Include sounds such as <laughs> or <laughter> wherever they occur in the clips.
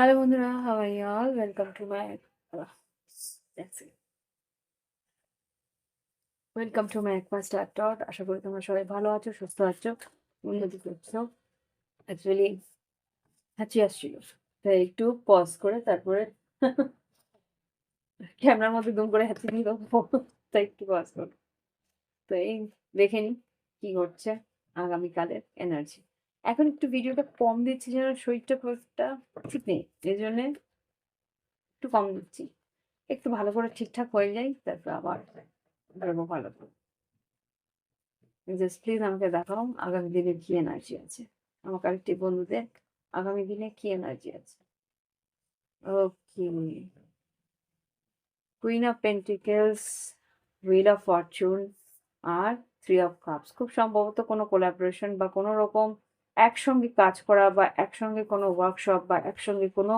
Hello বন্ধুরা you all welcome to my welcome to my একমা star টট আশা করি তোমরা সবাই ভালো আছো, সুস্থ আছো, উন্নতি করছ। অ্যাকচুয়ালি হাঁচি আসছিল তাই একটু পজ করে তারপরে <laughs> ক্যামেরার মধ্যে দুম করে দিয়ে দেবো। তাই একটু পজ করো তো এই দেখে নি কি ঘটছে আগামীকালের এনার্জি এখন একটু ভিডিওটা কম দিচ্ছি যেন শরীরটা একটা ঠিক নেই। এই জন্যে একটু কম দিচ্ছি। একটু ভালো করে ঠিকঠাক হয়ে যায় তারপর আবার বেরোবো ভালো করে। জাস্ট প্লিজ আমাকে দেখাও, আগামী দিনে কি এনার্জি আছে। আমার আরেকটি বন্ধুদের আগামী দিনে কি এনার্জি আছে। Okay queen of pentacles wheel of fortune R three of cups খুব সম্ভবত কোনো কোলাবোরেশন বা কোনো রকম একসঙ্গে কাজ করা বা একসঙ্গে কোনো ওয়ার্কশপ বা একসঙ্গে কোনো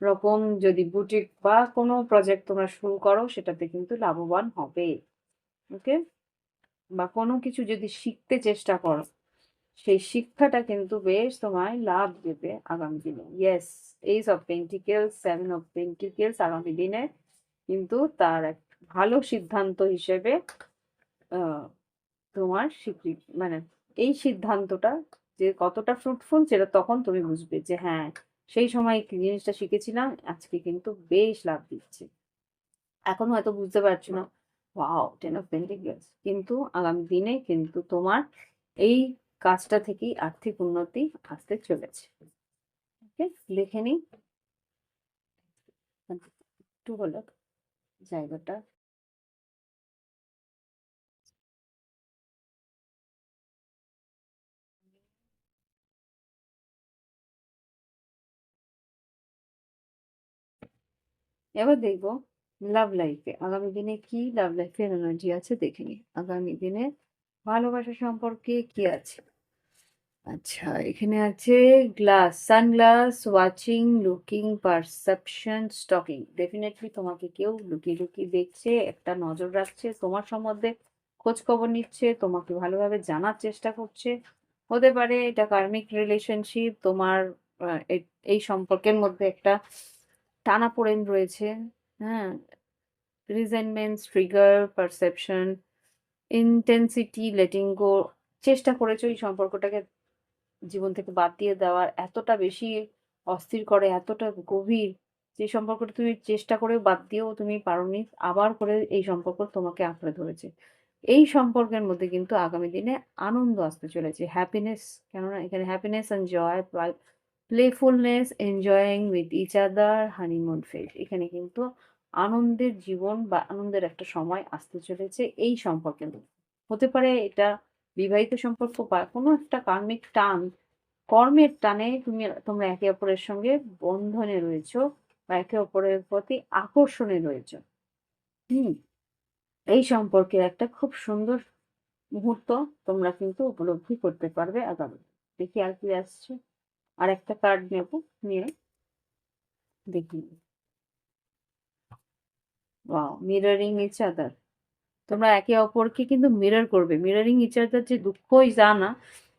রকম যদি বুটিক বা কোনো প্রজেক্ট তোমরা শুরু করো, সেটাতে কিন্তু লাভবান হবে। ওকে বা কোনো কিছু যদি শিখতে চেষ্টা করো, সেই শিক্ষাটা কিন্তু বেশ তোমায় লাভ দেবে আগামী দিনে। Yes ace of pentacles seven of pentacles আগামী দিনে কিন্তু তার এক ভালো সিদ্ধান্ত হিসেবে তোমার স্বীকৃতি মানে এই সিদ্ধান্তটা যে কতটা ফ্রুটফুল সেটা তখন তুমি বুঝবে যে হ্যাঁ সেই সময় জিনিসটা শিখেছিলাম, আজকে কিন্তু বেশ লাভ দিচ্ছে। এখন হয়তো বুঝতে পারছ না ওয়াও টেন অফ পেন্টিকেলস কিন্তু আগামী দিনে কিন্তু তোমার এই কাজটা থেকেই আর্থিক উন্নতি আসতে চলেছে। ওকে লিখে নিই। একটু হলো জায়গাটা এবার দেখব লাভ লাইফে আগামী দিনে কি লাভ লাইফের এনার্জি আছে দেখে নি আগামী দিনে ভালোবাসা সম্পর্কে কি আছে? আচ্ছা এখানে আছে glass sunglass watching looking perception stalking definitely তোমাকে কেউ লুকিয়ে লুকিয়ে দেখছে, একটা নজর রাখছে, তোমার সম্বন্ধে খোঁজ খবর নিচ্ছে, তোমাকে ভালোভাবে জানার চেষ্টা করছে। হতে পারে এটা কার্মিক রিলেশনশিপ তোমার এই সম্পর্কের মধ্যে একটা টানাপোড়েন রয়েছে হ্যাঁ? Resentment trigger perception intensity letting go চেষ্টা করেছ এই সম্পর্কটাকে জীবন থেকে বাদ দিয়ে দেওয়ার, এতটা বেশি অস্থির করে, এতটা গভীর, যে সম্পর্কটা তুমি চেষ্টা করে বাদ দিয়েও তুমি পারোনি, আবার করে এই সম্পর্ক তোমাকে আঁকড়ে ধরেছে। এই সম্পর্কের মধ্যে কিন্তু আগামী দিনে আনন্দ আসতে চলেছে হ্যাপিনেস কেননা এখানে happiness and joy playfulness enjoying with each other honeymoon phase এখানে কিন্তু আনন্দের জীবন বা আনন্দের একটা সময় আসতে চলেছে এই সম্পর্কে। হতে পারে এটা বিবাহিত সম্পর্ক বা কোনো একটা কার্মিক টান, কর্মের টানে তুমি, তোমরা একে অপরের সঙ্গে বন্ধনে রয়েছো বা একে অপরের প্রতি আকর্ষণে রয়েছো। হুম, এই সম্পর্কে একটা খুব সুন্দর মুহূর্ত তোমরা কিন্তু উপলব্ধি করতে পারবে আগামী। দেখি আর কি আসছে। আর একটা কার্ড নেব, নিয়ে দেখি। মিররিং ইচ আদার তোমরা একে অপরকে কিন্তু মিরর করবে। মিররিং ইচ আদার যে দুঃখই যা না,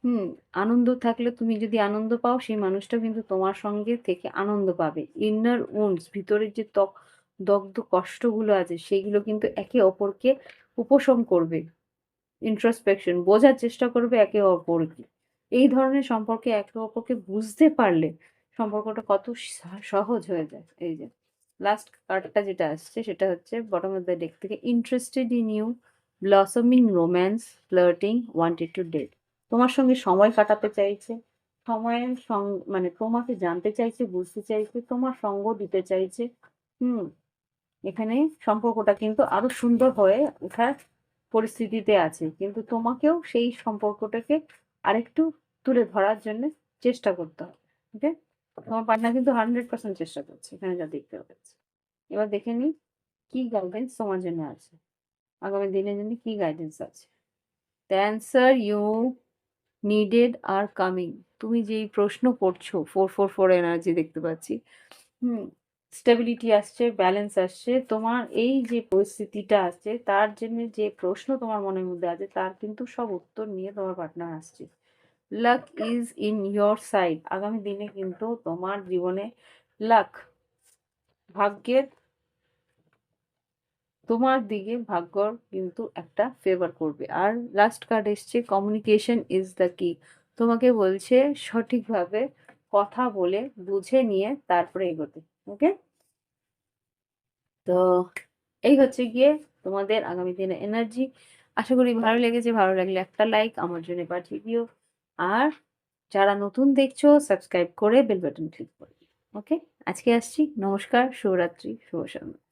হুম, আনন্দ থাকলে তুমি যদি আনন্দ পাও, সেই মানুষটা কিন্তু তোমার সঙ্গে থেকে আনন্দ পাবে। ইনার উন্স ভিতরের যে ত্বক, দগ্ধ কষ্টগুলো আছে সেইগুলো কিন্তু একে অপরকে উপশম করবে। ইন্ট্রোস্পেকশন বোঝার চেষ্টা করবে একে অপরকে। এই ধরনের সম্পর্কে একে অপরকে বুঝতে পারলে সম্পর্কটা কত সহজ হয়ে যায়। এই যে লাস্ট কার্ডটা যেটা আসছে সেটা হচ্ছে বটম অফ দ্য ডেক থেকে interested in you blossoming romance flirting wanted to date তোমার সঙ্গে সময় কাটাতে চাইছে, সময়ের মানে তোমাকে জানতে চাইছে, বুঝতে চাইছে, তোমার সঙ্গ দিতে চাইছে, হুম, এখানে সম্পর্কটা কিন্তু আরও সুন্দর হয়ে ওঠার পরিস্থিতিতে আছে। কিন্তু তোমাকেও সেই সম্পর্কটাকে আরেকটু তুলে ধরার জন্য চেষ্টা করতে হবে ওকে তোমার পার্টনার কিন্তু হান্ড্রেড পার্সেন্ট চেষ্টা করছে, এখানে যা দেখতে পাচ্ছি। এবার দেখে নিই কি গাইডেন্স তোমার জন্য আছে। আগামী দিনের জন্য কি গাইডেন্স আছে? The answer you needed are coming তুমি যেই প্রশ্ন করছ ফোর ফোর ফোর এনার্জি দেখতে পাচ্ছি। হুম স্টেবিলিটি আসছে ব্যালেন্স আসছে, তোমার এই যে পরিস্থিতিটা আছে, তার জন্য যে প্রশ্ন তোমার মনের মধ্যে আছে, তার কিন্তু সব উত্তর নিয়ে তোমার পার্টনার আসছে। Luck is in your side আগামী দিনে কিন্তু তোমার জীবনে লাক ভাগ্যের, তোমার দিকে ভাগ্যর কিন্তু একটা ফেভার করবে। আর লাস্ট কার্ড এসছে কমিউনিকেশন ইজ দ্য কি তোমাকে বলছে সঠিকভাবে কথা বলে, বুঝে নিয়ে তারপরে এগোতে ওকে তো এই হচ্ছে গিয়ে তোমাদের আগামী দিনে এনার্জি আশা করি ভালো লেগেছে, ভালো লাগলে একটা লাইক আমার জন্য পাঠিয়ে দিও। আর যারা নতুন দেখছ সাবস্ক্রাইব করে বেল বাটন ক্লিক করে ওকে আজকে আসছি। নমস্কার, শুভরাত্রি, শুভ সন্ধ্যা।